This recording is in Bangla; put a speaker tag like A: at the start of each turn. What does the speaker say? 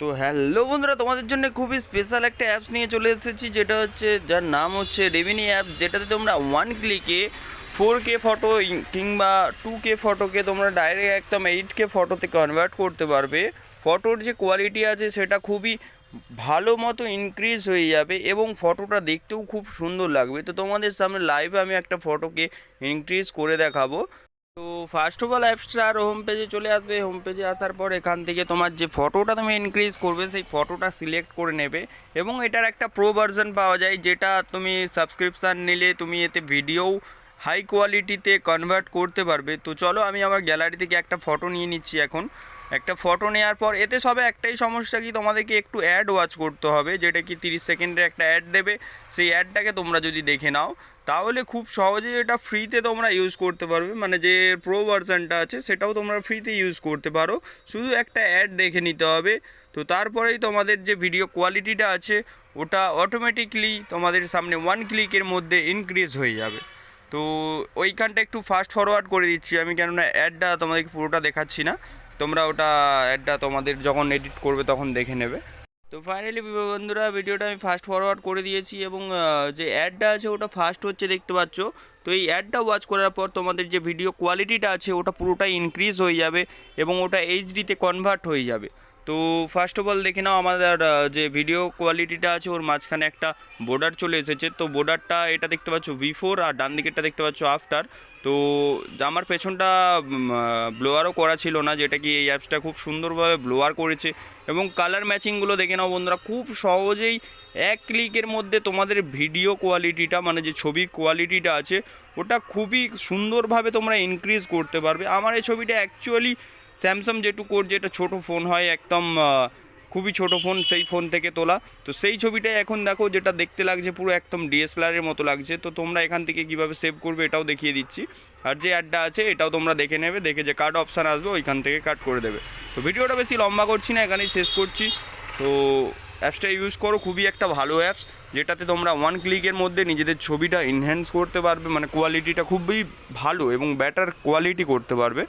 A: তো হ্যালো বন্ধুরা, তোমাদের জন্য খুবই স্পেশাল একটা অ্যাপস নিয়ে চলে এসেছি, যেটা হচ্ছে, যার নাম হচ্ছে রেভিনি অ্যাপ যেটাতে তোমরা ওয়ান ক্লিকে ফোর কে ফটো কিংবা টু কে ফটোকে তোমরা ডাইরেক্ট একদম এইট কে ফটোতে কনভার্ট করতে পারবে। ফটোর যে কোয়ালিটি আছে, সেটা খুবই ভালো মতো ইনক্রিজ হয়ে যাবে এবং ফটোটা দেখতেও খুব সুন্দর লাগবে। তো তোমাদের সামনে লাইভে আমি একটা ফটোকে ইনক্রিজ করে দেখাবো। তো ফার্স্ট অফ অল অ্যাপসটার হোম পেজে চলে আসবে। হোম পেজে আসার পর এখান থেকে তোমার যে ফটোটা তুমি ইনক্রিজ করবে, সেই ফটোটা সিলেক্ট করে নেবে এবং এটার একটা প্রো ভার্জন পাওয়া যায়, যেটা তুমি সাবস্ক্রিপশান নিলে তুমি এতে ভিডিও হাই কোয়ালিটিতে কনভার্ট করতে পারবে। তো চলো আমি আমার গ্যালারি থেকে একটা ফটো নিয়ে নিচ্ছি এখন। একটা ফটো নেওয়ার পর এতে সবে একটাই সমস্যা কি, তোমাদেরকে একটু অ্যাড ওয়াচ করতে হবে, যেটা কি তিরিশ সেকেন্ডের একটা অ্যাড দেবে। সেই অ্যাডটাকে তোমরা যদি দেখে নাও, তাহলে খুব সহজেই এটা ফ্রিতে তোমরা ইউজ করতে পারবে। মানে যে প্রো ভার্সনটা আছে, সেটাও তোমরা ফ্রিতে ইউজ করতে পারো। শুধু একটা অ্যাড দেখে নিতে হবে। তো তারপরেই তোমাদের যে ভিডিও কোয়ালিটিটা আছে, ওটা অটোমেটিকলি তোমাদের সামনে ওয়ান ক্লিকের মধ্যে ইনক্রিজ হয়ে যাবে। তো ওইখানটা একটু ফাস্ট ফরওয়ার্ড করে দিচ্ছি। আমি কেননা অ্যাডটা তোমাদেরকে পুরোটা দেখাচ্ছি না। তোমরা ওটা অ্যাডটা তোমাদের যখন এডিট করবে তখন দেখে নেবে। তো ফাইনালি বন্ধুরা ভিডিওটা আমি ফাস্ট ফরওয়ার্ড করে দিয়েছি এবং যে অ্যাডটা আছে ওটা ফাস্ট হচ্ছে দেখতে পাচ্ছ। তো এই অ্যাডটা ওয়াচ করার পর তোমাদের যে ভিডিও কোয়ালিটিটা আছে, ওটা পুরোটাই ইনক্রিজ হয়ে যাবে এবং ওটা এইচডিতে কনভার্ট হয়ে যাবে। তো ফার্স্ট অফ অল দেখে নাও আমাদের যে ভিডিও কোয়ালিটিটা আছে, ওর মাঝখানে একটা বর্ডার চলে এসেছে। তো বর্ডারটা এটা দেখতে পাচ্ছ বিফোর আর ডান দিকেরটা দেখতে পাচ্ছ আফটার তো আমার পেছনটা ব্লোয়ারও করা ছিল না, যেটা কি এই অ্যাপসটা খুব সুন্দরভাবে ব্লোয়ার করেছে। এবং কালার ম্যাচিংগুলো দেখে নাও বন্ধুরা, খুব সহজেই এক ক্লিকের মধ্যে তোমাদের ভিডিও কোয়ালিটিটা মানে যে ছবির কোয়ালিটিটা আছে, ওটা খুবই সুন্দরভাবে তোমরা ইনক্রিজ করতে পারবে। আমার এই ছবিটা অ্যাকচুয়ালি স্যামসাং জেটু কোর যেটা ছোট ফোন হয়, একদম খুবই ছোট ফোন, সেই ফোন থেকে তোলা। তো সেই ছবিটাই এখন দেখো যেটা দেখতে লাগছে, পুরো একদম ডিএসএলআরের মতো লাগছে। তো তোমরা এখান থেকে কীভাবে সেভ করবে এটাও দেখিয়ে দিচ্ছি। আর যে অ্যাডটা আছে, এটাও তোমরা দেখে নেবে, দেখে যে কাট অপশান আসবে, ওইখান থেকে কাট করে দেবে। তো ভিডিওটা বেশি লম্বা করছি না, এখানেই শেষ করছি। তো অ্যাপসটা ইউজ করো, খুবই একটা ভালো অ্যাপস, যেটাতে তোমরা ওয়ান ক্লিকের মধ্যে নিজেদের ছবিটা এনহ্যান্স করতে পারবে। মানে কোয়ালিটিটা খুবই ভালো এবং বেটার কোয়ালিটি করতে পারবে।